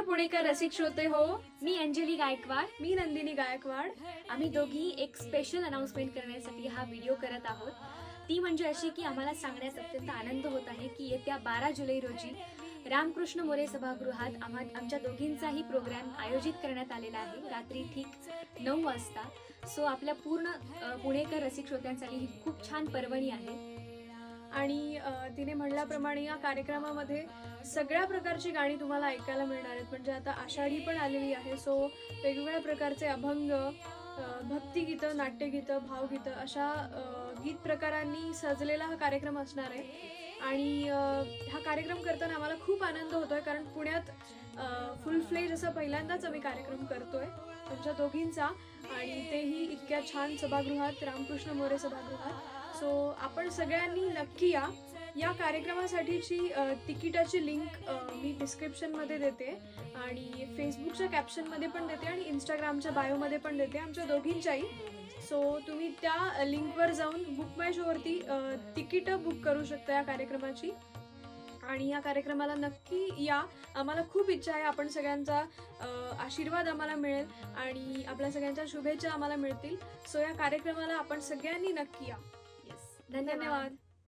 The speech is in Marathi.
पुणेकर रसिक श्रोते हो. मी अंजली गायकवाड मी नंदिनी गायकवाड. आम्ही दोघी एक स्पेशल अनाउन्समेंट करण्यासाठी हा व्हिडिओ करत आहोत. ती म्हणजे अशी की आम्हाला सांगण्यास अत्यंत आनंद होत आहे की येत्या बारा जुलै रोजी रामकृष्ण मोरे सभागृहात आम्हा आमच्या दोघींचाही प्रोग्राम आयोजित करण्यात आलेला आहे. रात्री ठीक नऊ वाजता. सो आपल्या पूर्ण पुणेकर रसिक श्रोत्यांसाठी ही खूप छान पर्वणी आहे. आणि तिने म्हणल्याप्रमाणे या कार्यक्रमामध्ये सगळ्या प्रकारची गाणी तुम्हाला ऐकायला मिळणार आहेत. म्हणजे आता आषाढी पण आलेली आहे. सो वेगवेगळ्या प्रकारचे अभंग भक्तिगीतं नाट्यगीतं भावगीतं अशा गीत प्रकारांनी सजलेला हा कार्यक्रम असणार आहे. आणि हा कार्यक्रम करताना आम्हाला खूप आनंद होतो आहे कारण पुण्यात फुल फ्लेज असा पहिल्यांदाच आम्ही कार्यक्रम करतो आहे तुमच्या दोघींचा. आणि तेही इतक्या छान सभागृहात रामकृष्ण मोरे सभागृहात. सो आपण सगळ्यांनी नक्की या. या कार्यक्रमासाठीची तिकिटाची लिंक मी डिस्क्रिप्शनमध्ये देते आणि फेसबुकच्या कॅप्शनमध्ये पण देते आणि इंस्टाग्रामच्या बायोमध्ये पण देते आमच्या दोघींच्याही. सो तुम्ही त्या लिंकवर जाऊन बुक माय शोवरती तिकीटं बुक करू शकता या कार्यक्रमाची. आणि या कार्यक्रमाला नक्की या. आम्हाला खूप इच्छा आहे. आपण सगळ्यांचा आशीर्वाद आम्हाला मिळेल आणि आपल्या सगळ्यांच्या शुभेच्छा आम्हाला मिळतील. सो या कार्यक्रमाला आपण सगळ्यांनी नक्की या. धन्यवाद.